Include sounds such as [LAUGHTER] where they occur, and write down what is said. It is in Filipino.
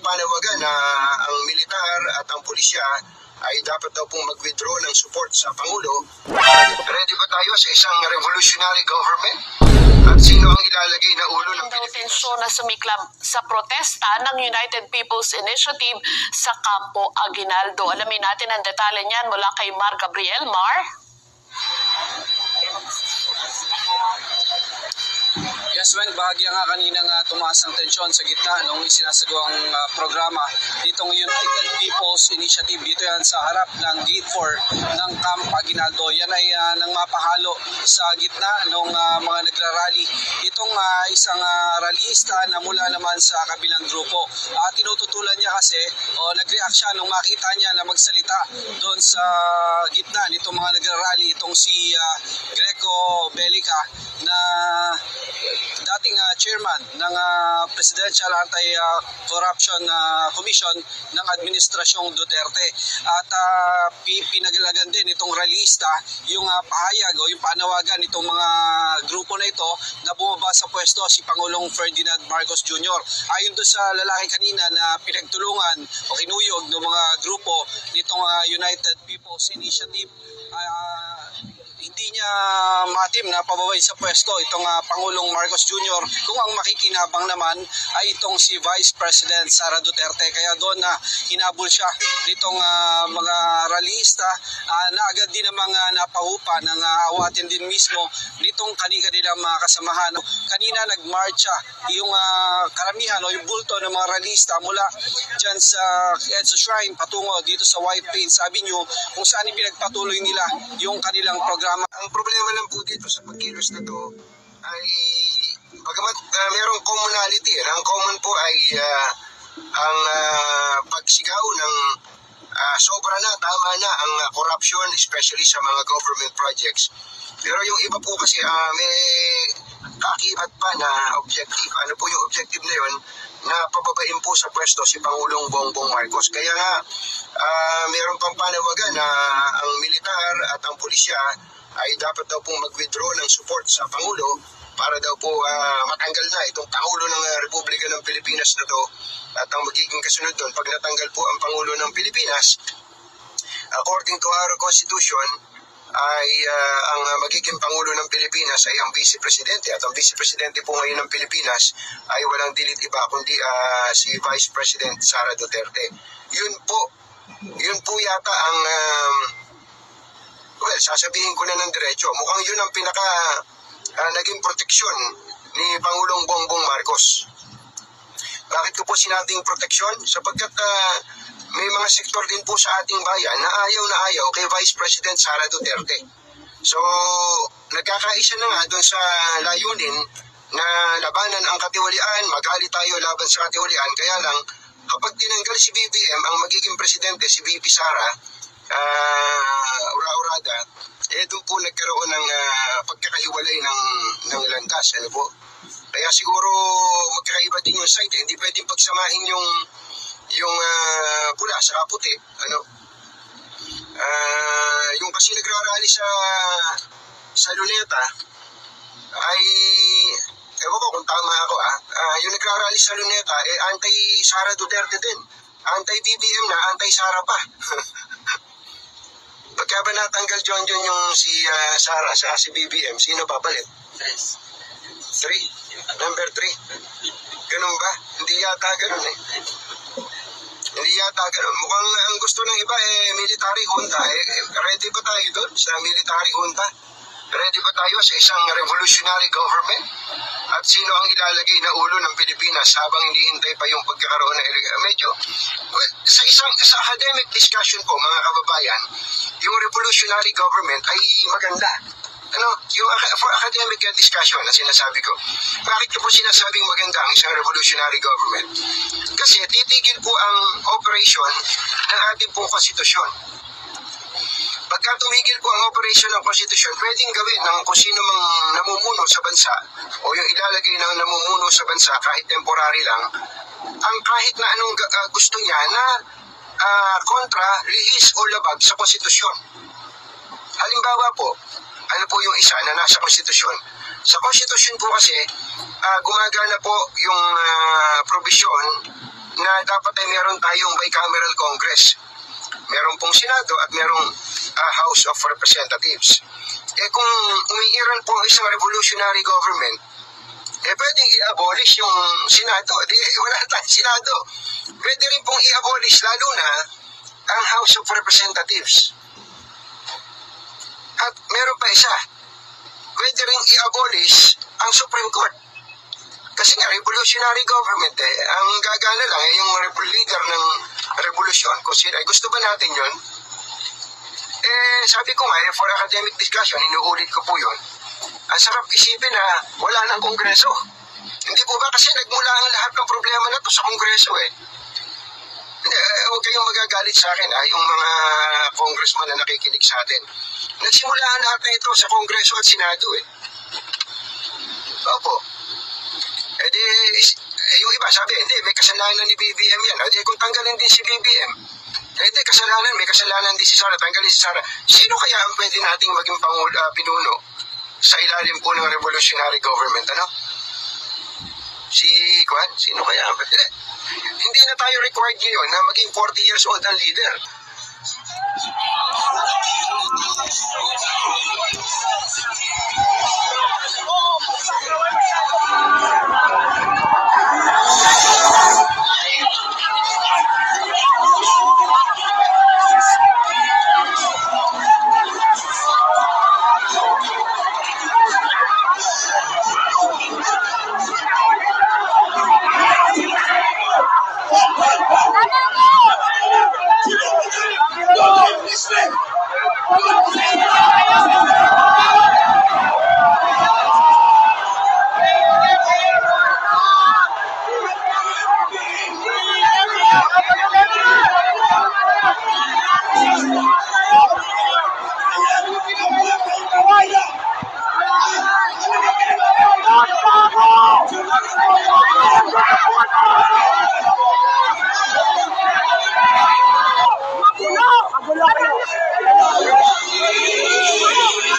pang panawagan na ang militar at ang pulisya ay dapat daw pong mag-withdraw ng support sa Pangulo. Ready ba tayo sa isang revolutionary government? At sino ang ilalagay na ulo ng Pilipinas? tensyon na sumiklam sa protesta ng United People's Initiative sa Campo Aguinaldo. Alamin natin ang detalye niyan mula kay Mar Gabriel. Mar? Yes, Wen, bahagya nga kaninang uh, tumaas ang tensyon sa gitna nung isinasagawang uh, programa ditong United People's Initiative. Dito yan sa harap ng Gate 4 ng Camp Aguinaldo. Yan ay uh, nang mapahalo sa gitna ng uh, mga nagrarally. Itong uh, isang uh, rallyista na mula naman sa kabilang grupo. Uh, tinututulan niya kasi o nag-react siya nung makita niya na magsalita doon sa gitna nitong mga nagrarally. Itong si uh, Greco Belica na chairman ng uh, Presidential Anti-Corruption uh, Commission ng Administrasyong Duterte. At uh, pi- pinagalagan din itong rallyista yung uh, pahayag o yung panawagan nitong mga grupo na ito na bumaba sa pwesto si Pangulong Ferdinand Marcos Jr. Ayon doon sa lalaki kanina na pinagtulungan o kinuyog ng mga grupo nitong uh, United People's Initiative, uh, hindi niya matim na pababay sa pwesto itong ah, Pangulong Marcos Jr. kung ang makikinabang naman ay itong si Vice President Sara Duterte. Kaya doon na hinabol siya nitong ah, mga rallyista ah, na agad din namang uh, napahupa ng ah, awatin din mismo nitong kani-kanilang mga kasamahan. Kanina nagmarcha yung ah, karamihan o yung bulto ng mga rallyista mula dyan sa Edsa Shrine patungo dito sa White Plains Avenue kung saan pinagpatuloy nila yung kanilang programa. Ang problema lang po dito sa pagkilos na to ay bagamat ah, merong commonality, eh, ang common po ay ah, ang ah, pagsigaw ng ah, sobra na, tama na ang ah, corruption, especially sa mga government projects. Pero yung iba po kasi ah, may kakibat pa na objective. Ano po yung objective na yun? Na pababain po sa pwesto si Pangulong Bongbong Marcos. Kaya nga, ah, meron pang panawagan na ang militar at ang pulisya ay dapat daw pong mag-withdraw ng support sa Pangulo para daw po ah, matanggal na itong Pangulo ng ah, Republika ng Pilipinas na to at ang magiging kasunod doon pag natanggal po ang Pangulo ng Pilipinas according to our Constitution ay ah, ang magiging Pangulo ng Pilipinas ay ang Vice Presidente at ang Vice Presidente po ngayon ng Pilipinas ay walang dilit iba kundi ah, si Vice President Sara Duterte. Yun po, yun po yata ang um, Well, sasabihin ko na ng diretso, mukhang yun ang pinaka ah, naging proteksyon ni Pangulong Bongbong Marcos. Bakit ko po sinabing proteksyon? Sapagkat ah, may mga sektor din po sa ating bayan na ayaw na ayaw kay Vice President Sara Duterte. So, nagkakaisa na nga doon sa layunin na labanan ang katiwalian, magali tayo laban sa katiwalian. Kaya lang, kapag tinanggal si BBM, ang magiging presidente si VP Sara, ah ura-urada, eh doon po nagkaroon ng ah, pagkakahiwalay ng, ng landas. Ano po? Kaya siguro magkakaiba din yung site. Eh. Hindi pwedeng pagsamahin yung yung ah, pula sa puti. Ano? Ah, yung kasi nagrarally sa sa Luneta ay tama ako ah. Ah, yung nagrarally sa Luneta eh anti-Sara Duterte din. Anti-BBM na, anti-Sara pa. [LAUGHS] Pagka ba natanggal John John yung si ah, Sara sa si BBM, sino papalit? Three? Number three? Ganun ba? Hindi yata ganun eh. Hindi yata ganun. Mukhang ang gusto ng iba eh, military junta. Eh, eh, ready ba tayo doon sa military junta? Ready ba tayo sa isang revolutionary government? At sino ang ilalagay na ulo ng Pilipinas habang hinihintay pa yung pagkakaroon ng ele- Medyo, well, sa isang sa academic discussion po, mga kababayan, yung revolutionary government ay maganda. Ano, yung for academic discussion na sinasabi ko. Bakit ko po sinasabing maganda ang isang revolutionary government? Kasi titigil po ang operation ng ating pong konstitusyon. Pagka tumigil po ang operation ng konstitusyon, pwedeng gawin ng kung sino mang namumuno sa bansa o yung ilalagay ng namumuno sa bansa kahit temporary lang, ang kahit na anong ah, gusto niya na ah, kontra, lihis o labag sa konstitusyon. Halimbawa po, ano po yung isa na nasa konstitusyon? Sa konstitusyon po kasi, ah, gumagana po yung ah, provision na dapat ay meron tayong bicameral Congress. Meron pong Senado at merong ah, House of Representatives. Eh kung umiiran po ang isang revolutionary government, eh pwedeng i-abolish yung Senado. Di, [LAUGHS] wala tayong Senado. Pwede rin pong i-abolish lalo na ang House of Representatives. At meron pa isa, pwede rin i-abolish ang Supreme Court. Kasi nga, revolutionary government eh, ang gagana lang eh, yung leader ng revolusyon. Kung eh, gusto ba natin yon? Eh, sabi ko nga, eh, for academic discussion, inuulit ko po yun. Ang sarap isipin na wala ng kongreso. Hindi po ba kasi nagmula ang lahat ng problema na to sa kongreso eh. Eh, huwag kayong magagalit sa akin ha, yung mga congressman na nakikinig sa atin. Nagsimula ang lahat na ito sa kongreso at senado eh. Opo. Eh di, is- eh, yung iba sabi, hindi, may kasalanan ni BBM yan. Eh di, kung tanggalin din si BBM, eh di, kasalanan, may kasalanan din si Sara, tanggalin si Sara. Sino kaya ang pwede nating maging pangulo, ah, pinuno sa ilalim po ng revolutionary government, ano? Si Kwan? Sino kaya? ang pwede? Hindi na tayo required ngayon na maging 40 years old ang leader.